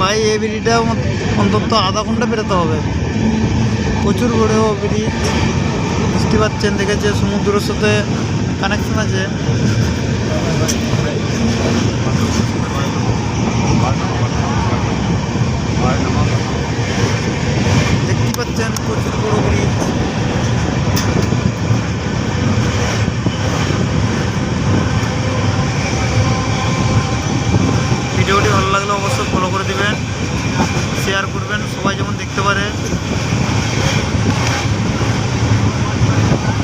ভাই, এই ব্রিজটা অন্তত আধা ঘণ্টা বেরোতে হবে। প্রচুর বড় ব্রিজ বুঝতে পারছেন, দেখেছে, সমুদ্রের সাথে কানেকশন আছে। দেখতে পাচ্ছেন, প্রচুর বড় ব্রিজ ভিডিওটি ভালো লাগলে অবশ্যই ফলো করে দিবেন শেয়ার করবেন, সবাই যেমন দেখতে পারে।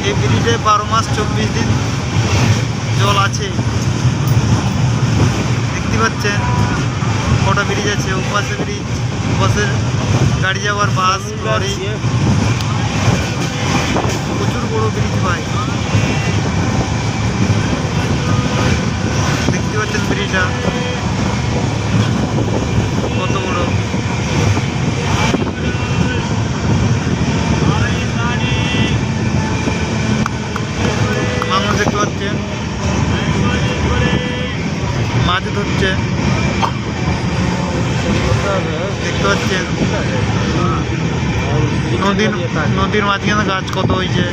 এই ব্রিজে বারো মাস, চব্বিশ দিন জল আছে। দেখতে পাচ্ছেন, কটা ব্রিজ আছে, ওপাশে ব্রিজ ওপাশে গাড়ি যাওয়ার বাস, লরি। প্রচুর বড় ব্রিজ ভাই। দেখতে পাচ্ছেন ব্রিজটা কত বড় মানুষ দেখতে পাচ্ছেন মাছ ধরছে। দেখতে পাচ্ছেন? নদীর মাঝখানে গাছ কত হয়েছে।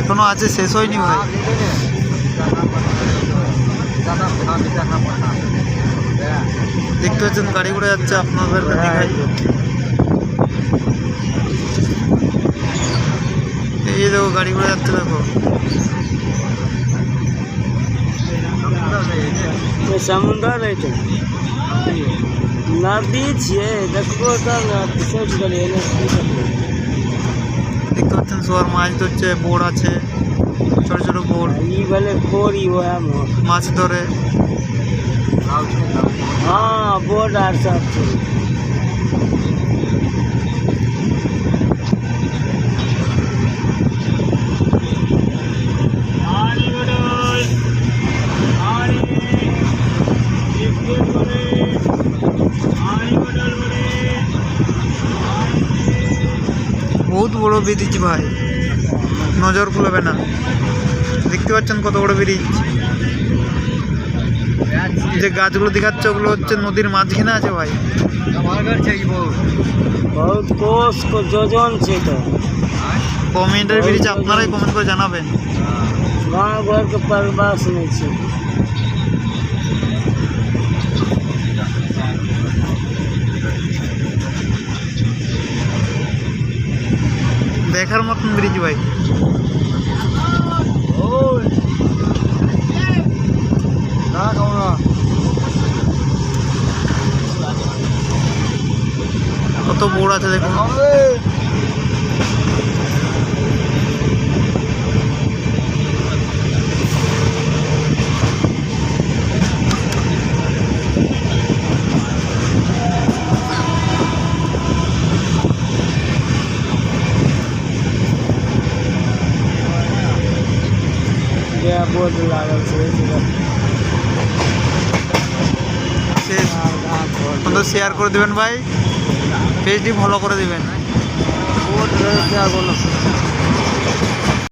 এখনও আছে শেষ হয়নি ভাই দেখতে পাচ্ছেন গাড়ি ঘুরে যাচ্ছে আপনাদেরকে দেখাই এই যে দেখো গাড়ি ঘুরে যাচ্ছে দেখো समुद्र है तो नदी छिए देखबो तब ना सोच गेलिए ना দেখতে পাচ্ছেন সবার মাছ ধরছে বোর্ড আছে ছোট ছোট বোর্ড ई वाले कोरी वो है मो মাছ ধরে हाँ बोर्ड आर सब छै বহুত বড় ব্রিজ ভাই নজর খুলবে না দেখতে পাচ্ছেন কত বড় ব্রিজ যে গাছগুলো দেখাচ্ছে ওগুলো হচ্ছে নদীর মাঝখানে আছে ভাই। কমেন্টের বিরুদ্ধে আপনারাই কমেন্ট করে জানাবেন। দেখার মতন ব্রিজ ভাই। কত বোর আছে দেখুন બોર્ડ લાગેલ છે বন্ধু শেয়ার করে দেবেন ভাই। পেজটি ফলো করে দেবেন।